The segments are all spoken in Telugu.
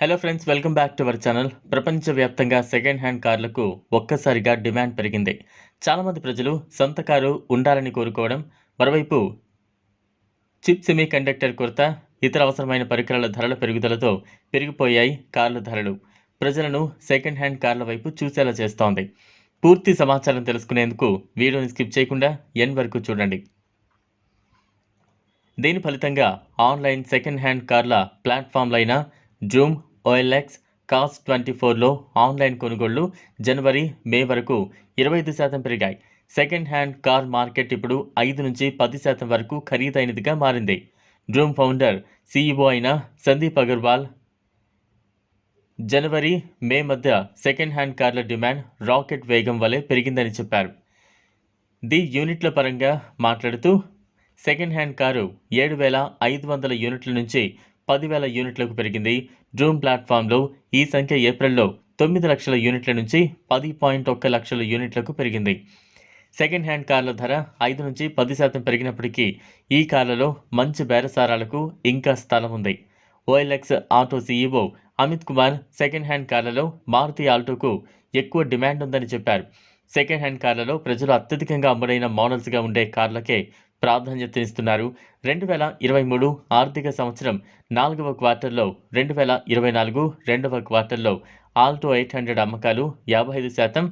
Hello friends welcome back to our channel ప్రపంచవ్యాప్తంగా సెకండ్ హ్యాండ్ కార్లకు ఒక్కసారిగా డిమాండ్ పెరిగింది. చాలామంది ప్రజలు సొంత కారు ఉండాలని కోరుకోవడం మరోవైపు చిప్ సెమీ కండక్టర్ కొరత ఇతర అవసరమైన పరికరాల ధరల పెరుగుదలతో పెరిగిపోయాయి కార్ల ధరలు. ప్రజలను సెకండ్ హ్యాండ్ కార్ల వైపు చూసేలా చేస్తోంది. పూర్తి సమాచారం తెలుసుకునేందుకు వీడియోని స్కిప్ చేయకుండా ఎన్ వరకు చూడండి. దీని ఫలితంగా ఆన్లైన్ సెకండ్ హ్యాండ్ కార్ల ప్లాట్ఫామ్లైన జూమ్ ఓఎల్ఎక్స్ కాస్ ట్వంటీ ఫోర్లో ఆన్లైన్ కొనుగోళ్ళు జనవరి మే వరకు ఇరవై ఐదు శాతం పెరిగాయి. సెకండ్ హ్యాండ్ కార్ మార్కెట్ ఇప్పుడు ఐదు నుంచి పది శాతం వరకు ఖరీదైనదిగా మారింది. డ్రూమ్ ఫౌండర్ సీఈఓ అయిన సందీప్ అగర్వాల్ జనవరి మే మధ్య సెకండ్ హ్యాండ్ కార్ల డిమాండ్ రాకెట్ వేగం వలె పెరిగిందని చెప్పారు. ది యూనిట్ల పరంగా మాట్లాడుతూ సెకండ్ హ్యాండ్ కారు ఏడు వేల ఐదు వందల యూనిట్ల నుంచి పదివేల యూనిట్లకు పెరిగింది. డ్రూమ్ ప్లాట్ఫామ్లో ఈ సంఖ్య ఏప్రిల్లో తొమ్మిది లక్షల యూనిట్ల నుంచి పది పాయింట్ ఒక్క లక్షల యూనిట్లకు పెరిగింది. సెకండ్ హ్యాండ్ కార్ల ధర ఐదు నుంచి పది శాతం పెరిగినప్పటికీ ఈ కార్లలో మంచి బేరసారాలకు ఇంకా స్థలం ఉంది. OLX auto CEO Amit Kumar second hand కార్లలో మారుతి ఆల్టోకు ఎక్కువ డిమాండ్ ఉందని చెప్పారు. సెకండ్ హ్యాండ్ కార్లలో ప్రజలు అత్యధికంగా అమ్ముడైన మోడల్స్గా ఉండే కార్లకే ప్రాధాన్యతనిస్తున్నారు రెండు వేల ఇరవై మూడు ఆర్థిక సంవత్సరం నాలుగవ క్వార్టర్లో రెండు వేల ఇరవై నాలుగు రెండవ క్వార్టర్లో ఆల్టో ఎయిట్ హండ్రెడ్ అమ్మకాలు యాభై ఐదు శాతం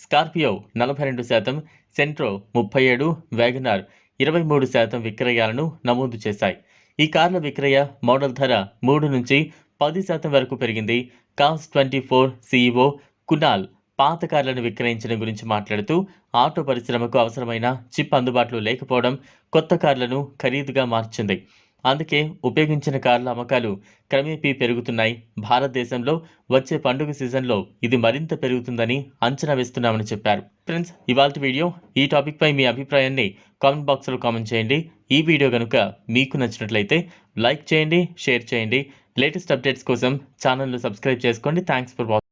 స్కార్పియో నలభై రెండు శాతం సెంట్రో ముప్పై ఏడు వ్యాగనార్ ఇరవై మూడు శాతం విక్రయాలను నమోదు చేశాయి. ఈ కార్ల విక్రయ మోడల్ ధర మూడు నుంచి పది శాతం వరకు పెరిగింది. Cars twenty four CEO Kunal పాత కార్లను విక్రయించడం గురించి మాట్లాడుతూ ఆటో పరిశ్రమకు అవసరమైన చిప్ అందుబాటులో లేకపోవడం కొత్త కార్లను ఖరీదుగా మార్చింది. అందుకే ఉపయోగించిన కార్ల అమ్మకాలు క్రమేపీ పెరుగుతున్నాయి. భారతదేశంలో వచ్చే పండుగ సీజన్లో ఇది మరింత పెరుగుతుందని అంచనా వేస్తున్నామని చెప్పారు. ఫ్రెండ్స్ ఇవాళ వీడియో ఈ టాపిక్పై మీ అభిప్రాయాన్ని కామెంట్ బాక్స్లో కామెంట్ చేయండి. ఈ వీడియో కనుక మీకు నచ్చినట్లయితే లైక్ చేయండి షేర్ చేయండి. లేటెస్ట్ అప్డేట్స్ కోసం ఛానల్ను సబ్స్క్రైబ్ చేసుకోండి. Thanks for watching